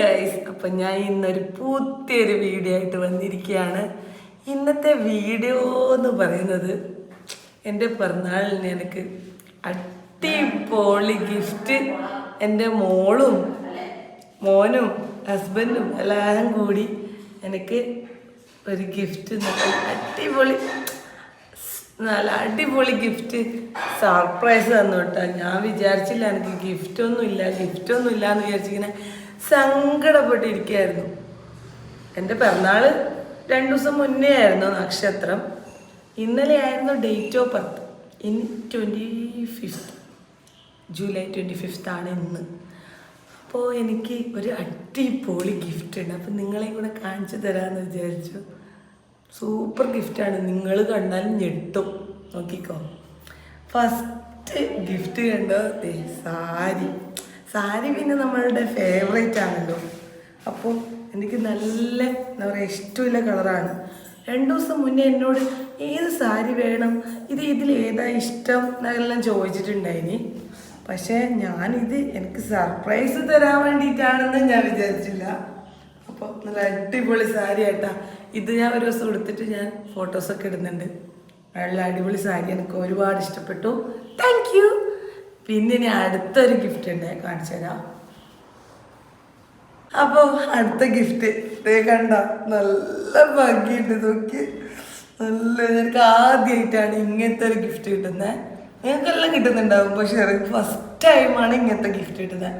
Guys അപ്പം ഞാൻ ഇന്നൊരു പുതിയൊരു വീഡിയോ ആയിട്ട് വന്നിരിക്കുകയാണ്. ഇന്നത്തെ വീഡിയോ എന്ന് പറയുന്നത് എന്റെ പിറന്നാളിന് എനിക്ക് അടിപൊളി ഗിഫ്റ്റ് എന്റെ മോളും മോനും ഹസ്ബൻഡും എല്ലാവരും കൂടി എനിക്ക് ഒരു ഗിഫ്റ്റ് അടിപൊളി നല്ല അടിപൊളി ഗിഫ്റ്റ് സർപ്രൈസ് തന്നു കേട്ടോ. ഞാൻ വിചാരിച്ചില്ല എനിക്ക് ഗിഫ്റ്റൊന്നും ഇല്ല ഗിഫ്റ്റൊന്നും ഇല്ല എന്ന് വിചാരിച്ചിങ്ങനെ സങ്കടപ്പെട്ടിരിക്കുകയായിരുന്നു. എന്റെ പിറന്നാൾ രണ്ടു ദിവസം മുന്നേ ആയിരുന്നു നക്ഷത്രം. ഇന്നലെ ആയിരുന്നു date of birth in twenty fifth July twenty fifth ആണ് ഇന്ന്. അപ്പോൾ എനിക്ക് ഒരു അടിപൊളി ഗിഫ്റ്റ് ഉണ്ട്. അപ്പം നിങ്ങളെയും കൂടെ കാണിച്ചു തരാമെന്ന് വിചാരിച്ചു. സൂപ്പർ ഗിഫ്റ്റാണ് നിങ്ങൾ കണ്ടാൽ ഞെട്ടും. നോക്കിക്കോ. ഫസ്റ്റ് ഗിഫ്റ്റ് കണ്ടോ? സാരി. സാരി പിന്നെ നമ്മളുടെ ഫേവറേറ്റ് ആണല്ലോ. അപ്പോൾ എനിക്ക് നല്ല എന്താ പറയുക ഇഷ്ടമില്ല കളറാണ്. രണ്ടു ദിവസം മുന്നേ എന്നോട് ഏത് സാരി വേണം ഇത് ഇതിൽ ഏതാ ഇഷ്ടം എന്നെല്ലാം ചോദിച്ചിട്ടുണ്ടായിനി. പക്ഷേ ഞാനിത് എനിക്ക് സർപ്രൈസ് തരാൻ വേണ്ടിയിട്ടാണെന്ന് ഞാൻ വിചാരിച്ചില്ല. അപ്പോൾ നല്ല അടിപൊളി സാരി ആയിട്ടാ. ഇത് ഞാൻ ഒരു ദിവസം എടുത്തിട്ട് ഞാൻ ഫോട്ടോസൊക്കെ ഇടുന്നുണ്ട്. നല്ല അടിപൊളി സാരി എനിക്ക് ഒരുപാട് ഇഷ്ടപ്പെട്ടു. താങ്ക് പിന്നെ ഇനി അടുത്തൊരു ഗിഫ്റ്റ് ഉണ്ട് കാണിച്ചു തരാം. അപ്പോൾ അടുത്ത ഗിഫ്റ്റ് ദേ കണ്ട? നല്ല ഭംഗിയുണ്ട് നോക്കി നല്ല എനിക്ക് ആദ്യമായിട്ടാണ് ഇങ്ങനത്തെ ഒരു ഗിഫ്റ്റ് കിട്ടുന്നത് നിങ്ങൾക്കെല്ലാം കിട്ടുന്നുണ്ടാവും പക്ഷെ എനിക്ക് ഫസ്റ്റ് ടൈമാണ് ഇങ്ങനത്തെ ഗിഫ്റ്റ് കിട്ടുന്നത്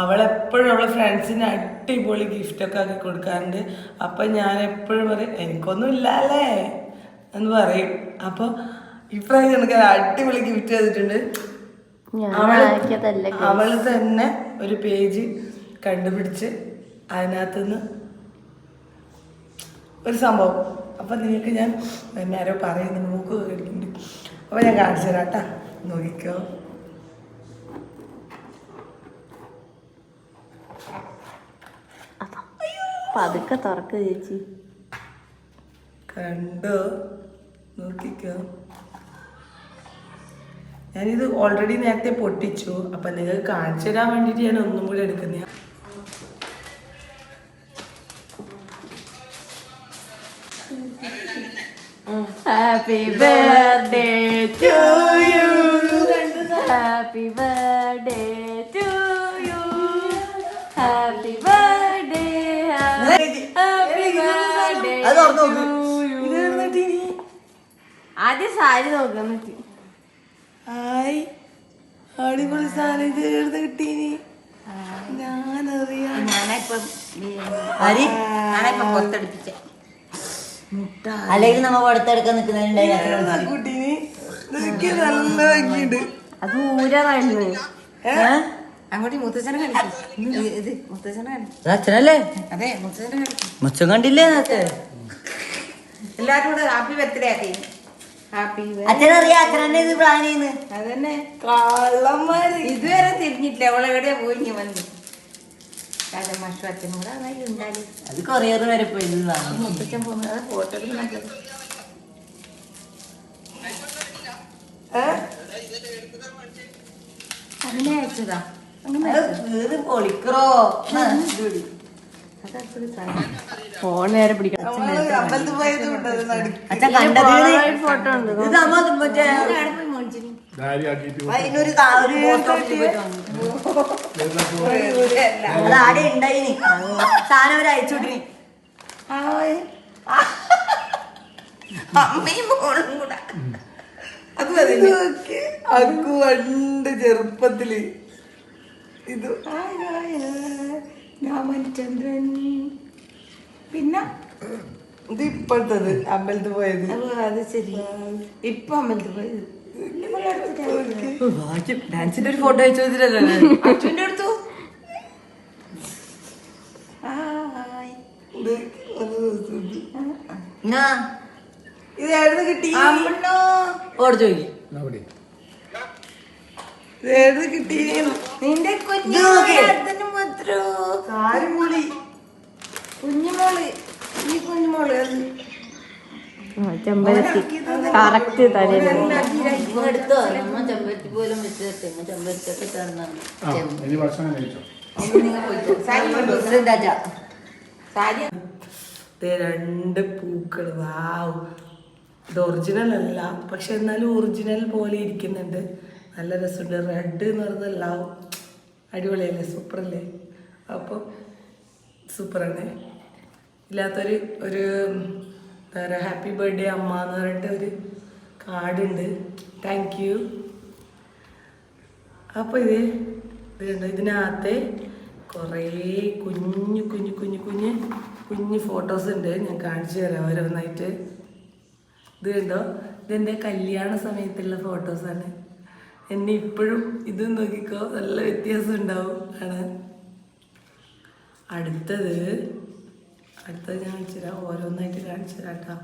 അവളെപ്പോഴും അവളെ ഫ്രണ്ട്സിന് അടിപൊളി ഗിഫ്റ്റൊക്കെ ആക്കി കൊടുക്കാറുണ്ട്. അപ്പം ഞാൻ എപ്പോഴും പറയും എനിക്കൊന്നും ഇല്ലല്ലേ എന്ന് പറയും. അപ്പോൾ ഇപ്രാവശ്യം എനിക്ക് അടിപൊളി ഗിഫ്റ്റ് ചെയ്തിട്ടുണ്ട് അവൾ തന്നെ ഒരു പേജ് കണ്ടുപിടിച്ച് അതിനകത്തുനിന്ന് ഒരു സംഭവം. അപ്പം നിങ്ങൾക്ക് ഞാൻ എന്നെ ആരോ പറയുന്നു മൂക്ക് കേട്ടിട്ടുണ്ട്. അപ്പോൾ ഞാൻ കാണിച്ചു തരാം കേട്ടാ. നോക്കിക്കോ. പതുക്കെ തുറക്ക് ചേച്ചി. കണ്ടോ? നോക്കിക്കോ. ഞാനിത് ഓൾറെഡി നേരത്തെ പൊട്ടിച്ചു. അപ്പം നിങ്ങൾക്ക് കാണിച്ചു തരാൻ വേണ്ടിയിട്ട് ഞാൻ ഒന്നും കൂടി എടുക്കുന്ന happy birthday to you happy birthday to you happy birthday happy birthday ആദ്യം സാരി നോക്കാൻ ഹായ്. അടിപൊളി സാധനം ഇത് എഴുതി കിട്ടീനി? ഞാനറിയാം. അല്ലെങ്കിൽ നമ്മ പുറത്തെടുക്കാൻ നിൽക്കുന്നുണ്ടായിരുന്നു നല്ല ഭംഗിയുണ്ട് അത് മുച്ചം കണ്ടില്ലേ എല്ലാരും കൂടെ ഹാപ്പി ബർത്ത്ഡേ ആക്കി. അച്ഛനറിയാം അച്ഛനെ ഇത് പ്ലാൻ ചെയ്യുന്നു. അതന്നെ. കള്ളന്മാര് ഇതുവരെ തിരിഞ്ഞിട്ടില്ല. അവളെ എവിടെയാ പോയി വന്നു. അത് കൊറിയർ വരെ പോയി ഫോട്ടോ അങ്ങനെ അയച്ചതാ. അങ്ങനെ പൊളിക്കറോ? ഫോൺ നേരെ പിടിക്കണം. അച്ഛൻ കണ്ടത് ഫോട്ടോ ഉണ്ട്. അത് ആടെ ഉണ്ടായിനി. സാധനം അവർ അയച്ചുവിട്ടിനി അമ്മയും മോളും കൂടെ. അത് നോക്കി അക്കു പണ്ട് ചെറുപ്പത്തിൽ ഇത് രാമചന്ദ്രൻ പിന്നെ? ഇത് ഇപ്പോഴത്തത് അമ്പലത്തിൽ പോയത്. അത് ശരി. ഇപ്പൊ അമ്പലത്തിൽ പോയത്. ഡാൻസിന്റെ ഒരു ഫോട്ടോ അയച്ചു വെച്ചിട്ടല്ലേ അച്ഛന്റെ അടുത്തു? ഇത് കിട്ടി ഇത്. കിട്ടി. നിന്റെ കുഞ്ഞു കാരിമൂളി. കുഞ്ഞുമോൾ. ഈ കുഞ്ഞുമോൾ. ചെമ്പരത്തി. കറക്റ്റ് എടുത്തോ. നമ്മ ചെമ്പരത്തി പോലും തരണം രണ്ട് പൂക്കൾ വാവ്. ഇത് ഒറിജിനൽ അല്ല. പക്ഷെ എന്നാലും ഒറിജിനൽ പോലെ ഇരിക്കുന്നുണ്ട്. നല്ല രസമുണ്ട്. റെഡ് എന്ന് പറഞ്ഞതല്ല അടിപൊളിയല്ലേ? സൂപ്പറല്ലേ? അപ്പോൾ സൂപ്പറാണ്. ഇല്ലാത്തൊരു ഒരു എന്താ പറയുക ഹാപ്പി ബർത്ത്ഡേ അമ്മ എന്ന് പറഞ്ഞിട്ട് ഒരു കാർഡുണ്ട്. താങ്ക് യു അപ്പോൾ ഇത് ഇതുണ്ട് ഇതിനകത്ത് കുറേ കുഞ്ഞു കുഞ്ഞു കുഞ്ഞു കുഞ്ഞ് കുഞ്ഞു ഫോട്ടോസ് ഉണ്ട്. ഞാൻ കാണിച്ചു തരാം ഓരോന്നായിട്ട്. ഇത് കണ്ടോ? ഇതെന്റെ കല്യാണ സമയത്തുള്ള ഫോട്ടോസാണ് എന്നെ ഇപ്പോഴും ഇത് നോക്കിക്കോ നല്ല വ്യത്യാസം ഉണ്ടാവും. കാണാൻ അടുത്തത് അടുത്തത് ഞാൻ കാണിച്ചു തരാം. ഓരോന്നായിട്ട് കാണിച്ചു തരാം കേട്ടോ.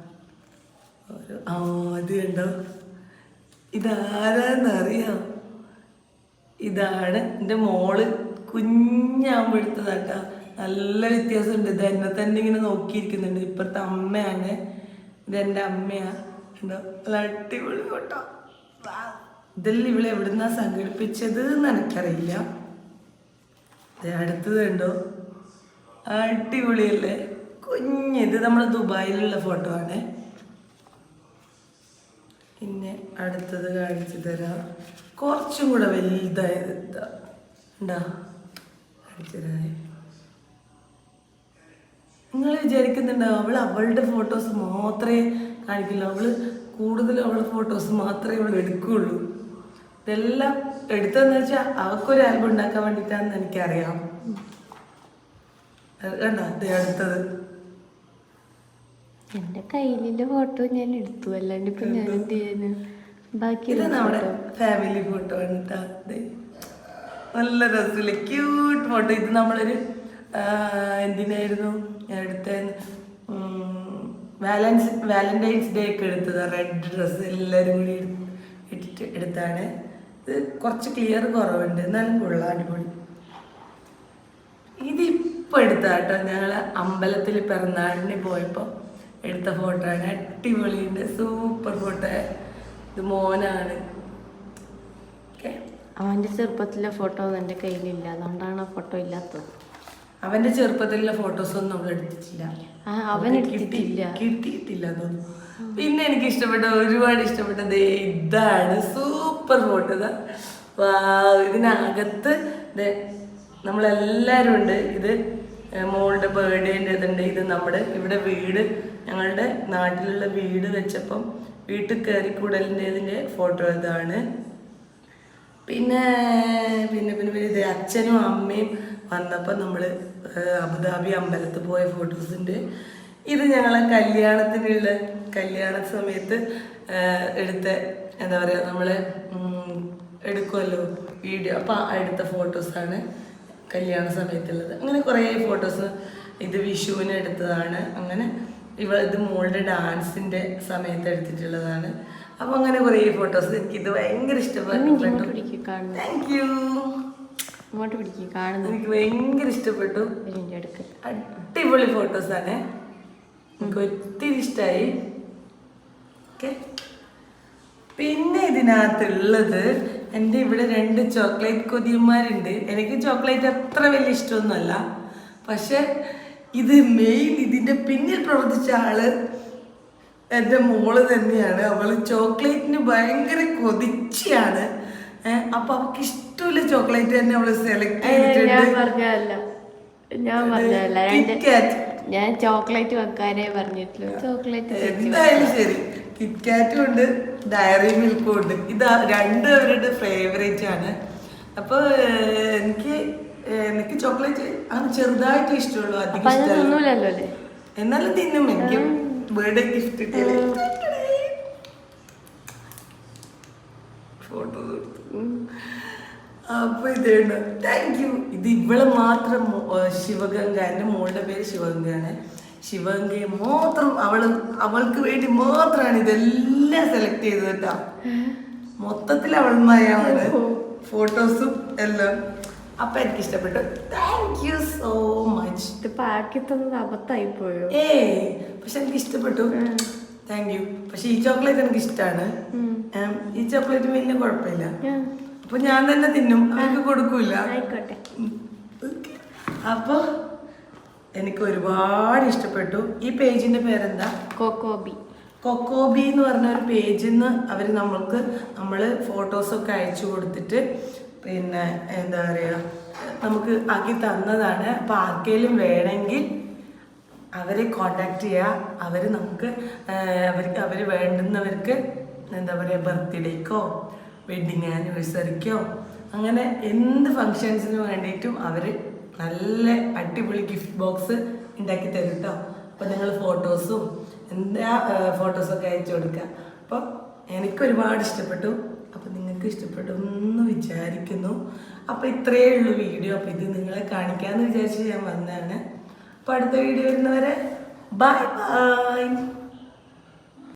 ആ അത് കണ്ടോ? ഇതാരാന്നറിയാം ഇതാണ് എന്റെ മോൾ. കുഞ്ഞാകുമ്പോൾ എടുത്തതാട്ടാ നല്ല വ്യത്യാസമുണ്ട്. ഇത് എന്നെ തന്നെ ഇങ്ങനെ നോക്കിയിരിക്കുന്നുണ്ട്. ഇപ്പോഴത്തെ അമ്മയാണ്. ഇതെന്റെ അമ്മയാണ് ഉണ്ടോ നല്ല അടിപൊളി ഫോട്ടോ. ഇതെല്ലാം ഇവിടെ എവിടുന്നാ സംഘടിപ്പിച്ചത് എന്ന് എനിക്കറിയില്ല അടുത്തത് കണ്ടോ? അടിപൊളിയല്ലേ? കുഞ്ഞ് ഇത് നമ്മുടെ ദുബായിലുള്ള ഫോട്ടോ ആണ്. പിന്നെ അടുത്തത് കാണിച്ചു തരാം. കുറച്ചും കൂടെ വലുതായത്. ഉണ്ടാ കാണിച്ചു നിങ്ങൾ വിചാരിക്കുന്നുണ്ടാവും അവൾ അവളുടെ ഫോട്ടോസ് മാത്രമേ കാണിക്കില്ല അവൾ കൂടുതലും അവളുടെ ഫോട്ടോസ് മാത്രമേ അവൾ എടുക്കുകയുള്ളൂ ഇതെല്ലാം എടുത്തതെന്ന് വെച്ചാൽ അവർക്കൊരു ആൽബം ഉണ്ടാക്കാൻ വേണ്ടിയിട്ടാണെന്ന് എനിക്കറിയാം. കണ്ടോ? അടുത്തത്. എന്റെ കയ്യിലെ ഫോട്ടോ ഞാൻ എടുത്തു. അല്ലാണ്ട് ഇപ്പൊ ഞാൻ എന്ത്? ചെയ്യാന് ബാക്കി നമ്മുടെ ഫാമിലി ഫോട്ടോ. നല്ല രസമില്ല? ക്യൂട്ട് ഫോട്ടോ ഇത് നമ്മളൊരു എന്തിനായിരുന്നു? ഞാൻ എടുത്ത. വാലൻസ് വാലന്റൈൻസ് ഡേ ഒക്കെ എടുത്തതാണ് റെഡ് ഡ്രസ്സ് എല്ലാവരും കൂടി എടുത്തിട്ട് ഇട്ടിട്ട് എടുത്താണ്. കുറച്ച് ക്ലിയർ കുറവുണ്ട്. എന്നാലും കൊള്ളാം അടിപൊളി. ഇതിപ്പോൾ എടുത്ത കേട്ടോ ഞങ്ങൾ അമ്പലത്തിൽ പിറന്നാളിന് പോയപ്പോൾ എടുത്ത ഫോട്ടോ ആണ്. അടിപൊളിയുണ്ട്. സൂപ്പർ ഫോട്ടോ ഇത് മോനാണ്. അവന്റെ അവന്റെ ചെറുപ്പത്തിലെ ഫോട്ടോ എന്റെ കയ്യിലില്ല. അതുകൊണ്ടാണ് ആ ഫോട്ടോ ഇല്ലാത്തത്. അവന്റെ ചെറുപ്പത്തിലുള്ള ഫോട്ടോസ് ഒന്നും നമ്മൾ എടുത്തിട്ടില്ല. അവൻ കിട്ടിയിട്ടില്ല എടുത്തിട്ടില്ല. കിട്ടിയിട്ടില്ല തോന്നുന്നു. പിന്നെ എനിക്ക് ഇഷ്ടപ്പെട്ട ഒരുപാട് ഇഷ്ടപ്പെട്ടത് ഇതാണ് ഇതാണ്. സൂപ്പർ ഫോട്ടോ ഇതാ. ഇതിനകത്ത് നമ്മളെല്ലാവരും ഉണ്ട്. ഇത് മോളുടെ ബർത്ത്ഡേന്റെ ഇതുണ്ട്. ഇത് നമ്മുടെ ഇവിടെ വീട് ഞങ്ങളുടെ നാട്ടിലുള്ള വീട് വെച്ചപ്പം വീട്ടിൽ കയറി കൂടലിന്റെതിന്റെ ഫോട്ടോ ഇതാണ്. പിന്നെ പിന്നെ പിന്നെ പിന്നെ ഇത് അച്ഛനും അമ്മയും വന്നപ്പോൾ നമ്മൾ അബുദാബി അമ്പലത്തിൽ പോയ ഫോട്ടോസ് ഉണ്ട്. ഇത് ഞങ്ങളെ കല്യാണത്തിനുള്ള കല്യാണ സമയത്ത് എടുത്ത എന്താ പറയുക നമ്മൾ എടുക്കുമല്ലോ വീഡിയോ. അപ്പോൾ എടുത്ത ഫോട്ടോസാണ് കല്യാണ സമയത്തുള്ളത്. അങ്ങനെ കുറേ ഫോട്ടോസ് ഇത് വിഷുവിന് എടുത്തതാണ്. അങ്ങനെ ഇവ ഇത് മോളുടെ ഡാൻസിന്റെ സമയത്ത് എടുത്തിട്ടുള്ളതാണ്. അപ്പോൾ അങ്ങനെ കുറേ ഫോട്ടോസ് എനിക്കിത് ഭയങ്കര ഇഷ്ടപ്പെട്ടു താങ്ക് യു ഇങ്ങോട്ട് പിടിക്കുക കാണുന്നു. എനിക്ക് ഭയങ്കര ഇഷ്ടപ്പെട്ടു. അടിപൊളി ഫോട്ടോസാണ് എനിക്ക് ഒത്തിരി ഇഷ്ടമായി ഓക്കെ പിന്നെ ഇതിനകത്തുള്ളത് എന്റെ ഇവിടെ രണ്ട് ചോക്ലേറ്റ് കൊതിയന്മാരുണ്ട്. എനിക്ക് ചോക്ലേറ്റ് അത്ര വലിയ ഇഷ്ടമൊന്നുമല്ല. പക്ഷെ ഇത് മെയിൻ ഇതിന്റെ പിന്നിൽ പ്രവർത്തിച്ച ആൾ എന്റെ മോൾ തന്നെയാണ്. അവൾ ചോക്ലേറ്റിന് ഭയങ്കര കൊതിച്ചാണ് അപ്പൊ അവൾക്ക് ഇഷ്ടമുള്ള ചോക്ലേറ്റ് തന്നെ അവൾ സെലക്ട് ചെയ്തിട്ടുണ്ട്. പറഞ്ഞതല്ല. ഞാൻ പറഞ്ഞതല്ല. ഞാൻ കാറ്റ് ഞാൻ ചോക്ലേറ്റ് വെക്കാനേ പറഞ്ഞിട്ടുള്ളൂ. ചോക്ലേറ്റ് എന്തായാലും ശരി. കിറ്റ്കാറ്റും ഉണ്ട് ഡയറി മിൽക്കും ഉണ്ട്. ഇത് രണ്ട് അവരുടെ ഫേവറേറ്റ് ആണ്. അപ്പോൾ എനിക്ക് എനിക്ക് ചോക്ലേറ്റ് അങ്ങനെ ചെറുതായിട്ട് ഇഷ്ടമുള്ളൂ. അധികം എന്നാലും തിന്നും. എനിക്ക് ബർത്ത്ഡേ ഗിഫ്റ്റ് ഫോട്ടോ അപ്പൊ ഇതേണ്ട താങ്ക് യു ഇത് ഇവളെ മാത്രം ശിവഗംഗ എന്റെ മോളുടെ പേര് ശിവഗംഗയാണ്. ശിവഗംഗയെ മാത്രം അവൾ അവൾക്ക് വേണ്ടി മാത്രമാണ് ഇതെല്ലാം സെലക്ട് ചെയ്തത് കേട്ടോ. മൊത്തത്തിൽ അവൾമാരാണ്. ഫോട്ടോസും എല്ലാം. അപ്പൊ എനിക്ക് ഇഷ്ടപ്പെട്ടു. താങ്ക് യു സോ മച്ച് പാക്കി തന്നത് അബദ്ധമായി പോയോ? ഏ പക്ഷെ എനിക്ക് ഇഷ്ടപ്പെട്ടു. താങ്ക് യു പക്ഷെ ഈ ചോക്ലേറ്റ് എനിക്ക് ഇഷ്ടമാണ് ഈ ചോക്ലേറ്റ് വലിയ കുഴപ്പമില്ല. അപ്പൊ ഞാൻ തന്നെ തിന്നും. അവർക്ക് കൊടുക്കൂല. അപ്പൊ അപ്പോൾ എനിക്ക് ഒരുപാട് ഇഷ്ടപ്പെട്ടു. ഈ പേജിന്റെ പേരെന്താ? കൊക്കോബി. കൊക്കോബി എന്ന് പറഞ്ഞ ഒരു പേജിൽ നിന്ന് അവർ നമ്മൾക്ക് നമ്മൾ ഫോട്ടോസൊക്കെ അയച്ചു കൊടുത്തിട്ട് പിന്നെ എന്താ പറയുക നമുക്ക് ആക്കി തന്നതാണ്. അപ്പോൾ ആർക്കെങ്കിലും വേണമെങ്കിൽ അവരെ കോണ്ടാക്ട് ചെയ്യുക അവർ നമുക്ക് അവർക്ക് അവർ വേണ്ടുന്നവർക്ക് എന്താ പറയുക ബർത്ത്ഡേക്കോ വെഡിങ് ആനിവേഴ്സറിക്കോ അങ്ങനെ എന്ത് ഫങ്ഷൻസിന് വേണ്ടിയിട്ടും അവർ നല്ല അടിപൊളി ഗിഫ്റ്റ് ബോക്സ് ഉണ്ടാക്കി തരും കേട്ടോ അപ്പോൾ നിങ്ങൾ ഫോട്ടോസും എന്താ ഫോട്ടോസൊക്കെ അയച്ചു കൊടുക്കുക അപ്പോൾ എനിക്ക് ഒരുപാട് ഇഷ്ടപ്പെട്ടു. അപ്പോൾ നിങ്ങൾക്ക് ഇഷ്ടപ്പെട്ടു എന്ന് വിചാരിക്കുന്നു. അപ്പോൾ ഇത്രയേ ഉള്ളൂ വീഡിയോ. അപ്പോൾ ഇത് നിങ്ങളെ കാണിക്കാമെന്ന് വിചാരിച്ച് ഞാൻ വന്നതാണ്. അപ്പോൾ അടുത്ത വീഡിയോ വരുന്നവരെ ബൈ ബൈ